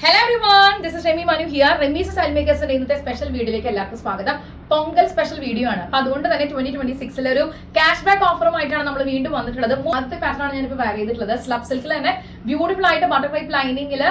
Hello everyone this is Remi Manu here Remees സൽമേക്കേഴ്സിന്റെ ഇന്നത്തെ special വീഡിയോയിലേക്ക് എല്ലാവർക്കും സ്വാഗതം. പൊങ്കൽ സ്പെഷ്യൽ വീഡിയോ ആണ്. അപ്പൊ അതുകൊണ്ട് തന്നെ ട്വന്റി ട്വന്റി സിക്സിൽ ഒരു ക്യാഷ് ബാക്ക് ഓഫറുമായിട്ടാണ് നമ്മൾ വീണ്ടും വന്നിട്ടുള്ളത്. മൂന്നാമത്തെ പാറ്റേൺ ആണ് ഞാനിപ്പോൾ വെയർ ചെയ്തിട്ടുള്ളത്. സ്ലബ് സിൽക്കിൽ തന്നെ ബ്യൂട്ടിഫുൾ ആയിട്ട് ബട്ടർഫ്ലൈ ലൈനിങ്ങിൽ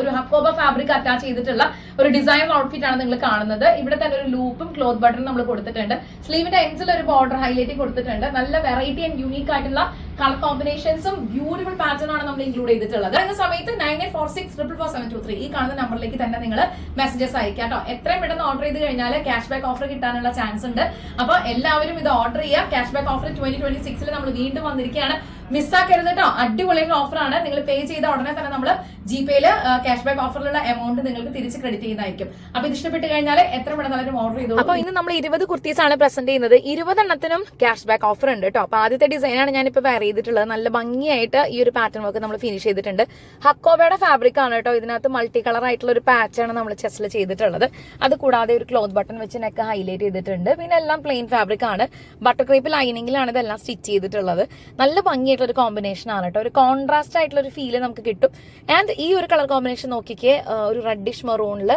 ഒരു ഹക്കോബ ഫാബ്രിക് അറ്റാച്ച് ചെയ്തിട്ടുള്ള ഒരു ഡിസൈൻ ഔട്ട്ഫിറ്റ് ആണ് നിങ്ങൾ കാണുന്നത്. ഇവിടെ തന്നെ ഒരു ലൂപ്പും ക്ലോത്ത് ബട്ടണും നമ്മൾ കൊടുത്തിട്ടുണ്ട്. സ്ലീവിന്റെ എൻസിൽ ഒരു ബോർഡർ ഹൈലൈറ്റ് കൊടുത്തിട്ടുണ്ട്. നല്ല വെറൈറ്റി ആൻഡ് യൂണീക്ക് ആയിട്ടുള്ള കളർ കോമ്പിനേഷൻസും ബ്യൂട്ടിഫുൾ പാറ്റേൺ ആണ് നമ്മൾ ഇൻക്ലൂഡ് ചെയ്തിട്ടുള്ളത്. എന്ന സമയത്ത് nine eight four six triple four seven two three ഈ കാണുന്ന നമ്പറിലേക്ക് തന്നെ നിങ്ങൾ മെസ്സേജസ് അയക്കാം കേട്ടോ എത്രയും പെട്ടെന്ന് ഓർഡർ ചെയ്ത് കഴിഞ്ഞാൽ ക്യാഷ് ബാക്ക് ഓഫർ കിട്ടാനുള്ള ചാൻസ് ഉണ്ട്. അപ്പോൾ എല്ലാവരും ഇത് ഓർഡർ ചെയ്യുക. Cash back offer twenty twenty സിക്സിൽ നമ്മൾ വീണ്ടും വന്നിരിക്കുകയാണ്. മിസ്സാക്കരുത് കേട്ടോ അടിപൊളിയുള്ള ഓഫറാണ് നിങ്ങൾ പേ ചെയ്ത ഉടനെ തന്നെ നമ്മൾ ജി പേയിൽ ക്യാഷ് ബാക്ക് ഓഫറിലുള്ള എമൗണ്ട് നിങ്ങൾക്ക് തിരിച്ച് ക്രെഡിറ്റ് ചെയ്യുന്നതായിരിക്കും. അപ്പൊ ഇത് ഇഷ്ടപ്പെട്ട് കഴിഞ്ഞാൽ എത്ര പെട്ടെന്ന് ഓർഡർ ചെയ്തു അപ്പൊ ഇന്ന് നമ്മൾ ഇരുപത് കുർത്തീസ് ആണ് പ്രസന്റ് ചെയ്യുന്നത്. ഇരുപതെണ്ണത്തിനും ക്യാഷ് ബാക്ക് ഓഫർ ഉണ്ട് കേട്ടോ അപ്പൊ ആദ്യത്തെ ഡിസൈനാണ് ഞാനിപ്പോ വെയർ ചെയ്തിട്ടുള്ളത്. നല്ല ഭംഗിയായിട്ട് ഈ ഒരു പാറ്റേൺ വർക്ക് നമ്മൾ ഫിനിഷ് ചെയ്തിട്ടുണ്ട്. ഹക്കോബയുടെ ഫാബ്രിക് ആണ് കേട്ടോ. ഇതിനകത്ത് മൾട്ടി കളർ ആയിട്ടുള്ള ഒരു ആണ് നമ്മൾ ചെസ്റ്റിൽ ചെയ്തിട്ടുള്ളത്. അത് കൂടാതെ ഒരു ക്ലോത്ത് ബട്ടൺ വെച്ച് നെക്ക് ഹൈലൈറ്റ് ചെയ്തിട്ടുണ്ട്. പിന്നെ എല്ലാം പ്ലെയിൻ ഫാബ്രിക് ആണ്. ബട്ടർ ക്രീപ്പ് ലൈനിങ്ങിലാണ് ഇതെല്ലാം സ്റ്റിച്ച് ചെയ്തിട്ടുള്ളത്. നല്ല ഭംഗിയായിട്ടുള്ള ഒരു കോമ്പിനേഷൻ ആണ് കേട്ടോ. ഒരു കോൺട്രാസ്റ്റ് ആയിട്ടുള്ള ഒരു ഫീൽ നമുക്ക് കിട്ടും. ആൻഡ് ഈ ഒരു കളർ കോമ്പിനേഷൻ നോക്കിക്കേ ഒരു റെഡിഷ് മെറൂണിൽ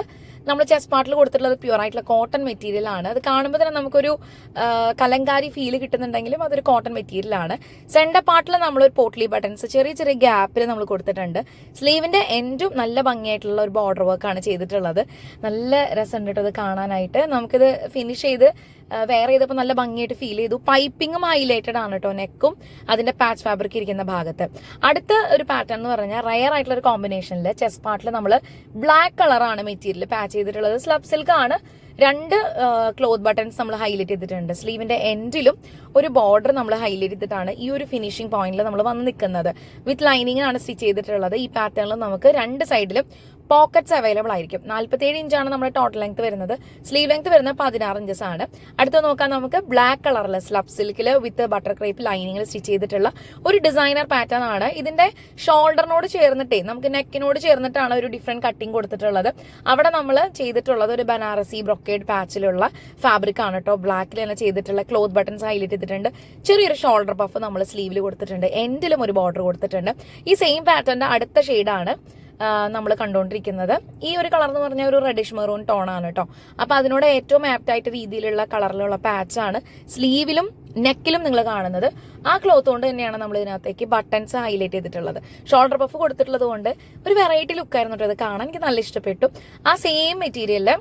നമ്മൾ ചെസ്റ്റ് പാർട്ടിൽ കൊടുത്തിട്ടുള്ളത് പ്യുവർ ആയിട്ടുള്ള കോട്ടൺ മെറ്റീരിയൽ ആണ്. അത് കാണുമ്പോൾ തന്നെ നമുക്കൊരു കലങ്കാരി ഫീൽ കിട്ടുന്നുണ്ടെങ്കിലും അതൊരു കോട്ടൺ മെറ്റീരിയൽ ആണ്. സെന്റർ പാർട്ടിൽ നമ്മൾ ഒരു പോട്ട്ലി ബട്ടൺസ് ചെറിയ ചെറിയ ഗ്യാപ്പിൽ നമ്മൾ കൊടുത്തിട്ടുണ്ട്. സ്ലീവിന്റെ എൻഡും നല്ല ഭംഗിയായിട്ടുള്ള ഒരു ബോർഡർ വർക്ക് ആണ് ചെയ്തിട്ടുള്ളത്. നല്ല രസമുണ്ട് കേട്ടോ ഇത് കാണാനായിട്ട്. നമുക്കിത് ഫിനിഷ് ചെയ്ത് വേറെ ചെയ്തപ്പോൾ നല്ല ഭംഗിയായിട്ട് ഫീൽ ചെയ്തു. പൈപ്പിങ്ങും ഹൈലൈറ്റഡ് ആണ് കേട്ടോ നെക്കും അതിന്റെ പാച്ച് ഫാബ്രിക് ഇരിക്കുന്ന ഭാഗത്ത്. അടുത്ത ഒരു പാറ്റേൺ എന്ന് പറഞ്ഞാൽ റയർ ആയിട്ടുള്ള ഒരു കോമ്പിനേഷനിൽ ചെസ്റ്റ് പാർട്ടിൽ നമ്മൾ ബ്ലാക്ക് കളറാണ് മെറ്റീരിയൽ പാച്ച് ചെയ്തിട്ടുള്ളത്. സ്ലബ് സിൽക്ക് ആണ്. രണ്ട് ക്ലോത്ത് ബട്ടൺസ് നമ്മൾ ഹൈലൈറ്റ് ചെയ്തിട്ടുണ്ട്. സ്ലീവിന്റെ എൻഡിലും ഒരു ബോർഡർ നമ്മൾ ഹൈലൈറ്റ് ചെയ്തിട്ടാണ് ഈ ഒരു ഫിനിഷിംഗ് പോയിന്റിൽ നമ്മൾ വന്ന് നിൽക്കുന്നത് വിത്ത് ലൈനിങ്ങിനാണ് സ്റ്റിച്ച് ചെയ്തിട്ടുള്ളത്. ഈ പാറ്റേണിൽ നമുക്ക് രണ്ട് സൈഡിലും പോക്കറ്റ്സ് അവൈലബിൾ ആയിരിക്കും. നാല്പത്തേഴ് ഇഞ്ചാണ് നമ്മുടെ ടോട്ടൽ ലെങ്ത് വരുന്നത്. സ്ലീവ് ലെങ്ത് വരുന്നത് പതിനാറ് ഇഞ്ചസ് ആണ്. അടുത്ത നോക്കാൻ നമുക്ക് ബ്ലാക്ക് കളറിൽ സ്ലബ് സിൽക്കിൽ വിത്ത് ബട്ടർ ക്രീപ്പ് ലൈനിങ്ങിൽ സ്റ്റിച്ച് ചെയ്തിട്ടുള്ള ഒരു ഡിസൈനർ പാറ്റേൺ ആണ്. ഇതിന്റെ ഷോൾഡറിനോട് ചേർന്നിട്ടേ നമുക്ക് നെക്കിനോട് ചേർന്നിട്ടാണ് ഒരു ഡിഫറെന്റ് കട്ടിങ് കൊടുത്തിട്ടുള്ളത്. അവിടെ നമ്മൾ ചെയ്തിട്ടുള്ളത് ഒരു ബനാറസി ബ്രൊക്കേഡ് പാച്ചിലുള്ള ഫാബ്രിക് ആണ് കേട്ടോ ബ്ലാക്കിൽ തന്നെ ചെയ്തിട്ടുള്ള ക്ലോത്ത് ബട്ടൺസ് ഹൈലൈറ്റ് ചെയ്തിട്ടുണ്ട്. ചെറിയൊരു ഷോൾഡർ പഫ് നമ്മൾ സ്ലീവിൽ കൊടുത്തിട്ടുണ്ട്. എൻഡിലും ഒരു ബോർഡർ കൊടുത്തിട്ടുണ്ട്. ഈ സെയിം പാറ്റേണിന്റെ അടുത്ത ഷെയ്ഡാണ് നമ്മൾ കണ്ടുകൊണ്ടിരിക്കുന്നത് ഈ ഒരു കളർ എന്ന് പറഞ്ഞാൽ ഒരു റെഡിഷ് മെറൂൺ ആണ് കേട്ടോ അപ്പൊ അതിനോട് ഏറ്റവും ആപ്റ്റ് ആയിട്ട് രീതിയിലുള്ള കളറിലുള്ള പാച്ച് ആണ് സ്ലീവിലും നെക്കിലും നിങ്ങൾ കാണുന്നത്. ആ ക്ലോത്ത് കൊണ്ട് തന്നെയാണ് നമ്മൾ ഇതിനകത്തേക്ക് ബട്ടൺസ് ഹൈലൈറ്റ് ചെയ്തിട്ടുള്ളത്. ഷോൾഡർ പഫ് കൊടുത്തിട്ടുള്ളത് കൊണ്ട് ഒരു വെറൈറ്റി ലുക്കായിരുന്നു കേട്ടോ അത് കാണാൻ എനിക്ക് നല്ല ഇഷ്ടപ്പെട്ടു. ആ സെയിം മെറ്റീരിയലിൽ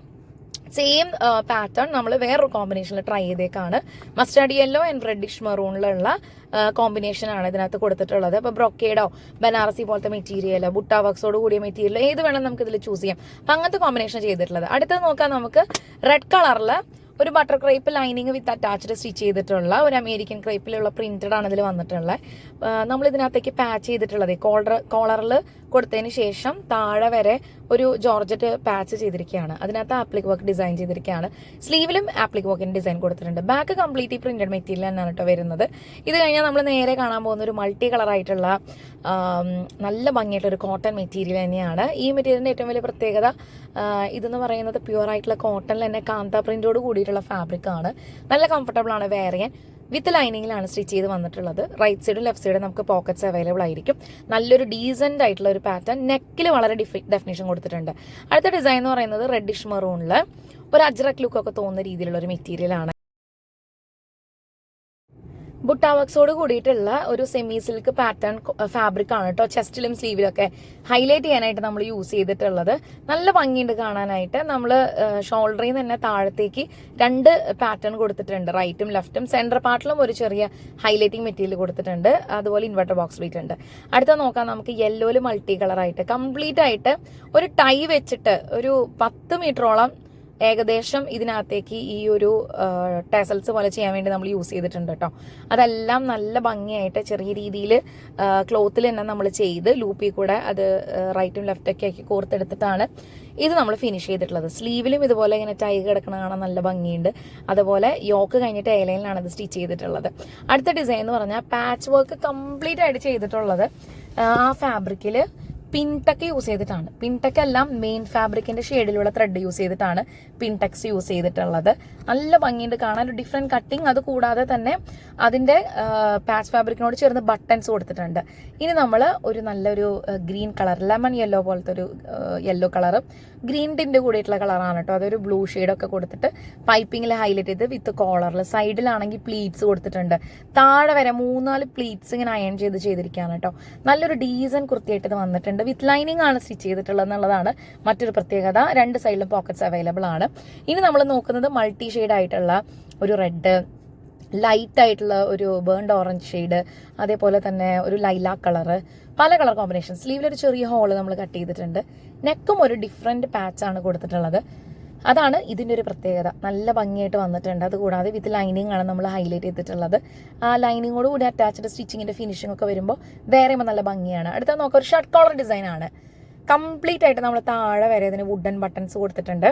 സെയിം പാറ്റേൺ നമ്മൾ വേറൊരു കോമ്പിനേഷനിൽ ട്രൈ ചെയ്തേക്കാണ്. മസ്റ്റാർഡ് യെല്ലോ ആൻഡ് റെഡിഷ് മെറൂണിലുള്ള കോമ്പിനേഷൻ ആണ് ഇതിനകത്ത് കൊടുത്തിട്ടുള്ളത്. അപ്പോൾ ബ്രൊക്കേഡോ ബനാറസി പോലത്തെ മെറ്റീരിയൽ ബുട്ട വർക്സോട് കൂടിയ മെറ്റീരിയൽ ഏത് വേണം നമുക്ക് ഇതിൽ ചൂസ് ചെയ്യാം. അപ്പം അങ്ങനത്തെ കോമ്പിനേഷൻ ചെയ്തിട്ടുള്ളത്. അടുത്തത് നോക്കാം നമുക്ക് റെഡ് കളറിൽ ഒരു butter crepe lining with attached stitch ചെയ്തിട്ടുള്ള ഒരു അമേരിക്കൻ ക്രേപ്പിലുള്ള പ്രിന്റഡ് ആണ് ഇതിൽ വന്നിട്ടുള്ളത്. നമ്മൾ ഇതിനകത്തേക്ക് പാച്ച് ചെയ്തിട്ടുള്ളത്. കോളർ കോളറിൽ കൊടുത്തതിന് ശേഷം താഴെ വരെ ഒരു ജോർജറ്റ് പാച്ച് ചെയ്തിരിക്കുകയാണ്. അതിനകത്ത് ആപ്ലിക് വർക്ക് ഡിസൈൻ ചെയ്തിരിക്കുകയാണ്. സ്ലീവിലും ആപ്ലിക് വർക്കിന് ഡിസൈൻ കൊടുത്തിട്ടുണ്ട്. ബാക്ക് കംപ്ലീറ്റ് പ്രിന്റഡ് മെറ്റീരിയൽ തന്നെയാണ് കേട്ടോ വരുന്നത്. ഇത് കഴിഞ്ഞാൽ നമ്മൾ നേരെ കാണാൻ പോകുന്ന ഒരു മൾട്ടി കളർ ആയിട്ടുള്ള നല്ല ഭംഗിയായിട്ടുള്ള ഒരു കോട്ടൺ മെറ്റീരിയൽ തന്നെയാണ്. ഈ മെറ്റീരിയലിന്റെ ഏറ്റവും വലിയ പ്രത്യേകത ഇതെന്ന് പറയുന്നത് പ്യുവർ ആയിട്ടുള്ള കോട്ടണിൽ തന്നെ കാന്ത പ്രിന്റോട് കൂടിയിട്ടുള്ള ഫാബ്രിക് ആണ്. നല്ല കംഫർട്ടബിൾ ആണ് വെയർ വിത്ത് ലൈനിങ്ങിലാണ് സ്റ്റിച്ച് ചെയ്ത് വന്നിട്ടുള്ളത്. റൈറ്റ് സൈഡും ലെഫ്റ്റ് സൈഡും നമുക്ക് പോക്കറ്റ്സ് അവൈലബിൾ ആയിരിക്കും. നല്ലൊരു ഡീസന്റ് ആയിട്ടുള്ള ഒരു പാറ്റേൺ നെക്കിൽ വളരെ ഡെഫിനേഷൻ കൊടുത്തിട്ടുണ്ട്. അടുത്ത ഡിസൈൻ എന്ന് പറയുന്നത് റെഡിഷ് മെറൂണിൽ ഒരു അജ്രക് ലുക്ക് ഒക്കെ തോന്നുന്ന രീതിയിലുള്ള ഒരു മെറ്റീരിയൽ ആണ് ബുട്ട വർക്ക്സോട് കൂടിയിട്ടുള്ള ഒരു സെമി സിൽക്ക് പാറ്റേൺ ഫാബ്രിക് ആണ് കേട്ടോ ചെസ്റ്റിലും സ്ലീവിലൊക്കെ ഹൈലൈറ്റ് ചെയ്യാനായിട്ട് നമ്മൾ യൂസ് ചെയ്തിട്ടുള്ളത്. നല്ല ഭംഗിയുണ്ട് കാണാനായിട്ട്. നമ്മൾ ഷോൾഡറിൽ നിന്ന് തന്നെ താഴത്തേക്ക് രണ്ട് പാറ്റേൺ കൊടുത്തിട്ടുണ്ട്. റൈറ്റും ലെഫ്റ്റും സെന്റർ പാർട്ടിലും ഒരു ചെറിയ ഹൈലൈറ്റിംഗ് മെറ്റീരിയൽ കൊടുത്തിട്ടുണ്ട്. അതുപോലെ ഇൻവെർട്ടർ ബോക്സ് വീട്ടുണ്ട് അടുത്ത നോക്കാം നമുക്ക് യെല്ലോയിൽ മൾട്ടി കളർ ആയിട്ട്. കംപ്ലീറ്റ് ആയിട്ട് ഒരു ടൈ വെച്ചിട്ട് ഒരു പത്ത് മീറ്ററോളം ഏകദേശം ഇതിനകത്തേക്ക് ഈ ഒരു ടെസൽസ് പോലെ ചെയ്യാൻ വേണ്ടി നമ്മൾ യൂസ് ചെയ്തിട്ടുണ്ട് കേട്ടോ അതെല്ലാം നല്ല ഭംഗിയായിട്ട് ചെറിയ രീതിയിൽ ക്ലോത്തിൽ തന്നെ നമ്മൾ ചെയ്ത് ലൂപ്പിൽ കൂടെ അത് റൈറ്റും ഒക്കെ ആക്കി കോർത്തെടുത്തിട്ടാണ് ഇത് നമ്മൾ ഫിനിഷ് ചെയ്തിട്ടുള്ളത്. സ്ലീവിലും ഇതുപോലെ ഇങ്ങനെ ടൈ കിടക്കണ കാണാൻ നല്ല ഭംഗിയുണ്ട്. അതുപോലെ യോക്ക് കഴിഞ്ഞിട്ട് ഏലയിലാണ് ഇത് സ്റ്റിച്ച് ചെയ്തിട്ടുള്ളത്. അടുത്ത ഡിസൈൻ എന്ന് പറഞ്ഞാൽ പാച്ച് വർക്ക് കംപ്ലീറ്റ് ആയിട്ട് ചെയ്തിട്ടുള്ളത് ആ ഫാബ്രിക്കിൽ പിൻടെക് യൂസ് ചെയ്തിട്ടാണ്. പിൻടെക്ക് എല്ലാം മെയിൻ ഫാബ്രിക്കിന്റെ ഷെയ്ഡിലുള്ള ത്രെഡ് യൂസ് ചെയ്തിട്ടാണ് പിൻടെക്സ് യൂസ് ചെയ്തിട്ടുള്ളത്. നല്ല ഭംഗിയുണ്ട്. കാണാൻ ഒരു ഡിഫറെന്റ് കട്ടിങ് അത് കൂടാതെ തന്നെ അതിന്റെ പാച്ച് ഫാബ്രിക്കിനോട് ചേർന്ന് ബട്ടൺസ് കൊടുത്തിട്ടുണ്ട്. ഇനി നമ്മൾ ഒരു നല്ലൊരു ഗ്രീൻ കളർ ലെമൺ യെല്ലോ പോലത്തെ ഒരു യെല്ലോ കളർ ഗ്രീൻ ടിന്റെ കൂടിയിട്ടുള്ള കളറാണ് കേട്ടോ. അതൊരു ബ്ലൂ ഒക്കെ കൊടുത്തിട്ട് പൈപ്പിംഗിൽ ഹൈലൈറ്റ് ചെയ്ത് വിത്ത് കോളറിൽ സൈഡിലാണെങ്കിൽ പ്ലീറ്റ്സ് കൊടുത്തിട്ടുണ്ട്. താഴെ വരെ മൂന്നാൽ പ്ലീറ്റ്സ് ഇങ്ങനെ അയൺ ചെയ്ത് ചെയ്തിരിക്കുകയാണ് കേട്ടോ. നല്ലൊരു ഡീസൻ കുർത്തിയായിട്ട് ഇത് വന്നിട്ടുണ്ട്. വിത്ത് ലൈനിങ് ആണ് സ്റ്റിച്ച് ചെയ്തിട്ടുള്ളത് എന്നുള്ളതാണ് മറ്റൊരു പ്രത്യേകത. രണ്ട് സൈഡിലും പോക്കറ്റ്സ് അവൈലബിൾ ആണ്. ഇനി നമ്മൾ നോക്കുന്നത് മൾട്ടി ഷെയ്ഡ് ആയിട്ടുള്ള ഒരു റെഡ് ലൈറ്റ് ആയിട്ടുള്ള ഒരു ബേൺഡ് ഓറഞ്ച് ഷെയ്ഡ് അതേപോലെ തന്നെ ഒരു ലൈലാ കളറ് പല കളർ കോമ്പിനേഷൻ സ്ലീവിലൊരു ചെറിയ ഹോൾ നമ്മൾ കട്ട് ചെയ്തിട്ടുണ്ട്. നെക്കും ഒരു ഡിഫറെന്റ് പാച്ചാണ് കൊടുത്തിട്ടുള്ളത്. അതാണ് ഇതിന്റെ ഒരു പ്രത്യേകത. നല്ല ഭംഗിയായിട്ട് വന്നിട്ടുണ്ട്. അതുകൂടാതെ വിത്ത് ലൈനിങ് ആണ് നമ്മൾ ഹൈലൈറ്റ് ചെയ്തിട്ടുള്ളത്. ആ ലൈനിങ്ങോട് കൂടി അറ്റാച്ച്ഡ് സ്റ്റിച്ചിങ്ങിന്റെ ഫിനിഷിംഗ് ഒക്കെ വരുമ്പോൾ വേറെ നല്ല ഭംഗിയാണ്. അടുത്ത നോക്കാം. ഒരു ഷർട്ട് കോളർ ഡിസൈൻ ആണ്. കംപ്ലീറ്റ് ആയിട്ട് നമ്മൾ താഴെ വരെ ഇതിന് വുഡൻ ബട്ടൺസ് കൊടുത്തിട്ടുണ്ട്.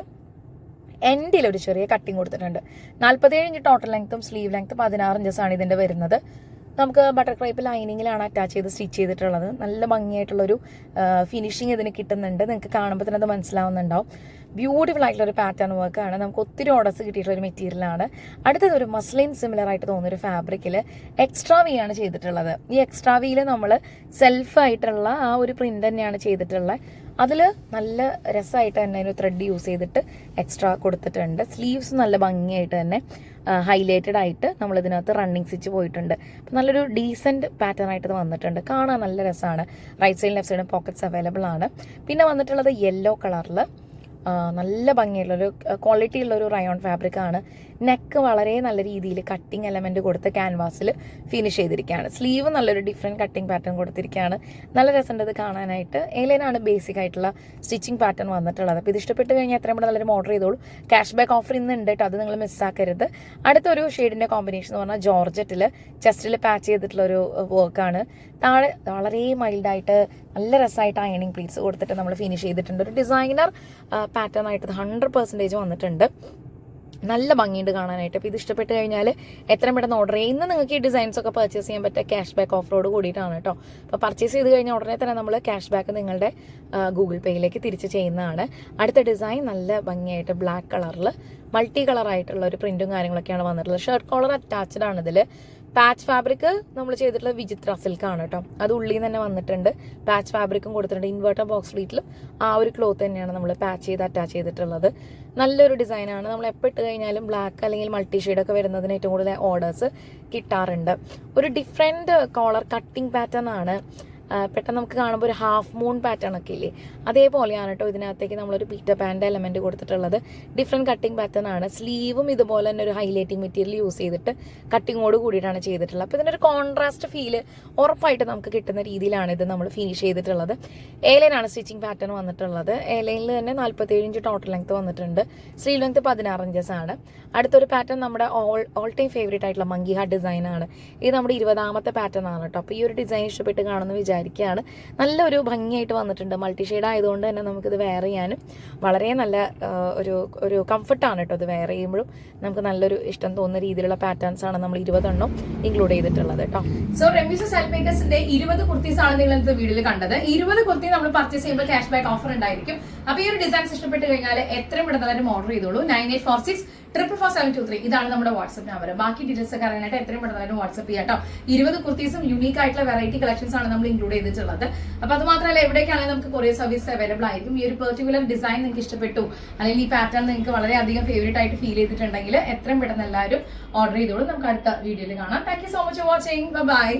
എൻഡിൽ ഒരു ചെറിയ കട്ടിങ് കൊടുത്തിട്ടുണ്ട്. നാൽപ്പത്തേഴ് ഇഞ്ച് ടോട്ടൽ ലെങ്ത്തും സ്ലീവ് ലെങ്ത്തും പതിനാറ് ഇഞ്ചസ് ആണ് ഇതിന്റെ വരുന്നത്. നമുക്ക് ബട്ടർ ക്രൈപ്പ് ലൈനിങ്ങിലാണ് അറ്റാച്ച് ചെയ്ത് സ്റ്റിച്ച് ചെയ്തിട്ടുള്ളത്. നല്ല ഭംഗിയായിട്ടുള്ളൊരു ഫിനിഷിങ് ഇതിന് കിട്ടുന്നുണ്ട്. നിങ്ങൾക്ക് കാണുമ്പോൾ തന്നെ അത് മനസ്സിലാവുന്നുണ്ടാവും. ബ്യൂട്ടിഫുൾ ആയിട്ടുള്ള ഒരു പാറ്റേൺ വർക്കാണ് നമുക്ക് ഒത്തിരി ഓർഡേഴ്സ് കിട്ടിയിട്ടുള്ള ഒരു മെറ്റീരിയലാണ് അടുത്തത് ഒരു മസ്ലിൻ സിമിലർ ആയിട്ട് തോന്നുന്ന ഒരു ഫാബ്രിക്കിൽ എക്സ്ട്രാ വി ആണ് ചെയ്തിട്ടുള്ളത്. ഈ എക്സ്ട്രാ വിയിൽ നമ്മൾ സെൽഫ് ആയിട്ടുള്ള ആ ഒരു പ്രിന്റ് തന്നെയാണ് ചെയ്തിട്ടുള്ളത്. അതിൽ നല്ല രസമായിട്ട് തന്നെ ഒരു ത്രെഡ് യൂസ് ചെയ്തിട്ട് എക്സ്ട്രാ കൊടുത്തിട്ടുണ്ട്. സ്ലീവ്സ് നല്ല ഭംഗിയായിട്ട് തന്നെ. ഹൈലൈറ്റഡ് ആയിട്ട് നമ്മൾ ഇതിനകത്ത് റണ്ണിങ് സ്റ്റിച്ച് പോയിട്ടുണ്ട്. അപ്പം നല്ലൊരു ഡീസന്റ് പാറ്റേൺ ആയിട്ട് വന്നിട്ടുണ്ട്. കാണാൻ നല്ല രസമാണ് റൈറ്റ് സൈഡ് ലെഫ്റ്റ് സൈഡും പോക്കറ്റ്സ് അവൈലബിൾ ആണ്. പിന്നെ വന്നിട്ടുള്ളത് യെല്ലോ കളറിൽ നല്ല ഭംഗിയുള്ളൊരു ക്വാളിറ്റി ഉള്ളൊരു റയോൺ ഫാബ്രിക് ആണ്. നെക്ക് വളരെ നല്ല രീതിയിൽ കട്ടിങ് എലമെന്റ് കൊടുത്ത് ക്യാൻവാസിൽ ഫിനിഷ് ചെയ്തിരിക്കുകയാണ്. സ്ലീവ് നല്ലൊരു ഡിഫറെന്റ് കട്ടിങ് പാറ്റേൺ കൊടുത്തിരിക്കുകയാണ്. നല്ല രസമുണ്ട് ഇത് കാണാനായിട്ട്. ഏലൈനാണ് ബേസിക് ആയിട്ടുള്ള സ്റ്റിച്ചിങ് പാറ്റേൺ വന്നിട്ടുള്ളത്. അപ്പോൾ ഇത് ഇഷ്ടപ്പെട്ട് കഴിഞ്ഞാൽ എത്രയും കൂടെ നല്ലൊരു ഓർഡർ ചെയ്തോളൂ. ക്യാഷ് ബാക്ക് ഓഫർ ഇന്ന് ഉണ്ട് കേട്ടോ അത് നിങ്ങൾ മിസ്സാക്കരുത് അടുത്തൊരു ഷെയ്ഡിന്റെ കോമ്പിനേഷൻ എന്ന് പറഞ്ഞാൽ ജോർജറ്റിൽ ചെസ്റ്റിൽ പാച്ച് ചെയ്തിട്ടുള്ള ഒരു വർക്കാണ് താഴെ വളരെ മൈൽഡായിട്ട് നല്ല രസമായിട്ട് അയണിങ് പ്ലീറ്റ്സ് കൊടുത്തിട്ട് നമ്മൾ ഫിനിഷ് ചെയ്തിട്ടുണ്ട്. ഒരു ഡിസൈനർ പാറ്റേൺ ആയിട്ട് ഹൺഡ്രഡ് പെർസെന്റേജ് വന്നിട്ടുണ്ട്. നല്ല ഭംഗിയുണ്ട് കാണാനായിട്ട്. അപ്പോൾ ഇത് ഇഷ്ടപ്പെട്ട് കഴിഞ്ഞാൽ എത്രയും പെട്ടെന്ന് ഓർഡർ ചെയ്യും. ഇന്ന് നിങ്ങൾക്ക് ഈ ഡിസൈൻസ് ഒക്കെ പർച്ചേസ് ചെയ്യാൻ പറ്റുക ക്യാഷ് ബാക്ക് ഓഫറോട് കൂടിയിട്ടാണ് കേട്ടോ അപ്പോൾ പർച്ചേസ് ചെയ്ത് കഴിഞ്ഞാൽ ഉടനെ തന്നെ നമ്മൾ ക്യാഷ് ബാക്ക് നിങ്ങളുടെ ഗൂഗിൾ പേയിലേക്ക് തിരിച്ച് ചെയ്യുന്നതാണ്. അടുത്ത ഡിസൈൻ നല്ല ഭംഗിയായിട്ട് ബ്ലാക്ക് കളറിൽ മൾട്ടി കളർ ആയിട്ടുള്ള ഒരു പ്രിന്റും കാര്യങ്ങളൊക്കെയാണ് വന്നിട്ടുള്ളത്. ഷർട്ട് കോളർ അറ്റാച്ച്ഡ് ആണ് ഇതിൽ പാച്ച് ഫാബ്രിക് നമ്മൾ ചെയ്തിട്ടുള്ള വിചിത്ര സിൽക്ക് ആണ് കേട്ടോ അത് ഉള്ളിൽ നിന്ന് തന്നെ വന്നിട്ടുണ്ട്. പാച്ച് ഫാബ്രിക്കും കൊടുത്തിട്ടുണ്ട്. ഇൻവേർട്ടർ ബോക്സ് ഫ്ലീറ്റിലും ആ ഒരു ക്ലോത്ത് തന്നെയാണ് നമ്മൾ പാച്ച് ചെയ്ത് അറ്റാച്ച് ചെയ്തിട്ടുള്ളത്. നല്ലൊരു ഡിസൈനാണ് നമ്മൾ എപ്പോൾ ഇട്ട് കഴിഞ്ഞാലും ബ്ലാക്ക് അല്ലെങ്കിൽ മൾട്ടി ഷെയ്ഡൊക്കെ വരുന്നതിന് ഏറ്റവും കൂടുതൽ ഓർഡേഴ്സ് കിട്ടാറുണ്ട്. ഒരു ഡിഫറെന്റ് കോളർ കട്ടിംഗ് പാറ്റേൺ ആണ്. പെട്ടെന്ന് നമുക്ക് കാണുമ്പോൾ ഒരു ഹാഫ് മൂൺ പാറ്റേൺ ഒക്കെ ഇല്ലേ? അതേപോലെയാണ് കേട്ടോ ഇതിനകത്തേക്ക് നമ്മളൊരു പീറ്റർ പാന്റ് എലമെന്റ് കൊടുത്തിട്ടുള്ളത്. ഡിഫറെന്റ് കട്ടിങ് പാറ്റേൺ ആണ്. സ്ലീവും ഇതുപോലെ തന്നെ ഒരു ഹൈലൈറ്റിംഗ് മെറ്റീരിയൽ യൂസ് ചെയ്തിട്ട് കട്ടിങ്ങോട് കൂടിയിട്ടാണ് ചെയ്തിട്ടുള്ളത്. അപ്പോൾ ഇതിനൊരു കോൺട്രാസ്റ്റ് ഫീൽ ഉറപ്പായിട്ട് നമുക്ക് കിട്ടുന്ന രീതിയിലാണ് ഇത് നമ്മൾ ഫിനിഷ് ചെയ്തിട്ടുള്ളത്. ഏലൈനാണ് സ്റ്റിച്ചിങ് പാറ്റേൺ വന്നിട്ടുള്ളത്. ഏലൈനിൽ തന്നെ നാൽപ്പത്തേഴ് ഇഞ്ച് ടോട്ടൽ ലെങ്ത് വന്നിട്ടുണ്ട്. സ്ലീവ് ലെങ്ത് പതിനാറ് ഇഞ്ചസ് ആണ്. അടുത്തൊരു പാറ്റേൺ നമ്മുടെ ഓൾ ഓൾ ടൈം ഫേവറേറ്റ് ആയിട്ടുള്ള മങ്കി ഹാർട്ട് ഡിസൈൻ ആണ്. ഇത് നമ്മുടെ ഇരുപതാമത്തെ പാറ്റേൺ ആണ് കേട്ടോ അപ്പോൾ ഈ ഒരു ഡിസൈൻ ഇഷ്ടപ്പെട്ട് കാണുമെന്ന് വിചാരിക്കുകയാണ് നല്ലൊരു ഭംഗിയായിട്ട് വന്നിട്ടുണ്ട്. മൾട്ടി ഷെയ്ഡ് ആയതുകൊണ്ട് തന്നെ നമുക്കിത് വെയർ ചെയ്യാനും വളരെ നല്ല ഒരു ഒരു കംഫർട്ടാണ് കേട്ടോ ഇത് വെയർ ചെയ്യുമ്പോഴും. നമുക്ക് നല്ലൊരു ഇഷ്ടം തോന്നുന്ന രീതിയിലുള്ള പാറ്റേൺസ് ആണ് നമ്മൾ ഇരുപതെണ്ണം ഇൻക്ലൂഡ് ചെയ്തിട്ടുള്ളത് കേട്ടോ. സോ റെമ്യൂസ് സെൽഫ് മേക്കേഴ്സിന്റെ ഇരുപത് കുർത്തീസ് ആണ് നിങ്ങൾ ഇന്നത്തെ വീഡിയോയിൽ കണ്ടത്. ഇരുപത് കുർത്തി നമ്മൾ പർച്ചേസ് ചെയ്യുമ്പോൾ ക്യാഷ് ബാക്ക് ഓഫർ ഉണ്ടായിരിക്കും. അപ്പൊ ഈ ഒരു ഡിസൈൻസ് ഇഷ്ടപ്പെട്ട് കഴിഞ്ഞാൽ എത്രയും പെട്ടെന്ന് ഓർഡർ ചെയ്തോളൂ. Nine eight four six triple four seven two three ഇതാണ് നമ്മുടെ വാട്സ്ആപ്പ് നമ്പർ ബാക്കി ഡീറ്റെയിൽസ് ഒക്കെ അറിയാനായിട്ട് എത്രയും പെട്ടെന്ന് വാട്സ്ആപ്പ് ചെയ്യാം കേട്ടോ. ഇരുപത് കുർത്തീസും യുണീക്ക് ആയിട്ടുള്ള വെറൈറ്റി കളക്ഷൻസ് ആണ് നമ്മൾ ഇൻക്ലൂഡ് ചെയ്തിട്ടുള്ളത്. അപ്പൊ അത് മാത്രമല്ല എവിടേക്കാണെങ്കിലും നമുക്ക് കൊറിയർ സർവീസ് അവൈലബിൾ ആയിരിക്കും. ഈ ഒരു പെർട്ടിക്കുലർ ഡിസൈൻ നിങ്ങൾക്ക് ഇഷ്ടപ്പെട്ടു അല്ലെങ്കിൽ ഈ പാറ്റേൺ നിങ്ങൾക്ക് വളരെയധികം ഫേവറേറ്റ് ആയിട്ട് ഫീൽ ചെയ്തിട്ടുണ്ടെങ്കിൽ എത്രയും പെട്ടെന്ന് എല്ലാവരും ഓർഡർ ചെയ്തോളൂ. നമുക്ക് അടുത്ത വീഡിയോയിൽ കാണാം. Thank you so much for watching bye